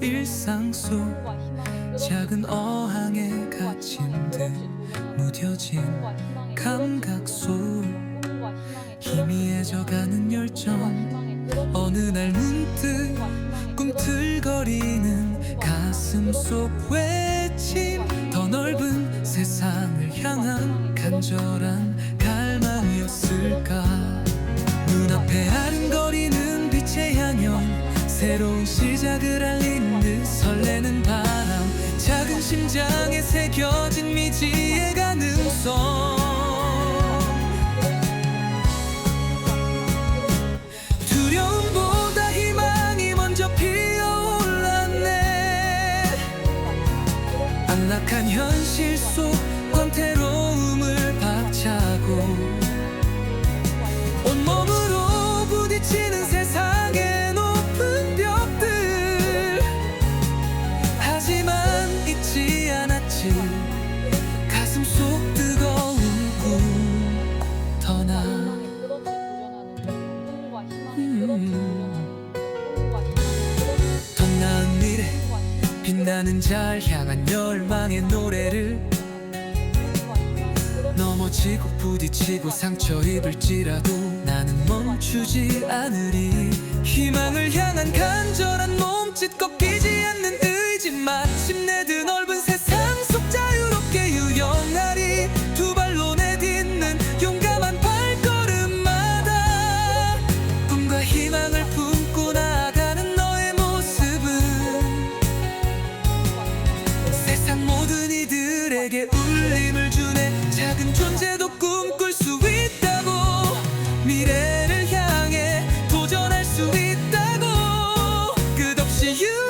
일상 속 작은 어항에 갇힌 듯 무뎌진 감각 속 희미해져가는 열정 어느 날 문득 꿈틀거리는 가슴 속 외침 더 넓은 세상을 향한 간절한 갈망이었을까 새로운 시작을 알리는 듯 설레는 바람 작은 심장에 새겨진 미지의 가능성. 두려움보다 희망이 먼저 피어올랐네. 안락한 현실 속 빛나는 잘 향한 열망의 노래를 넘어지고 부딪히고 상처 입을지라도 나는 멈추지 않으리 희망을 향한 간절한 몸짓 꺾이지 그들에게 울림을 주네. 작은 존재도 꿈꿀 수 있다고. 미래를 향해 도전할 수 있다고. 끝없이 유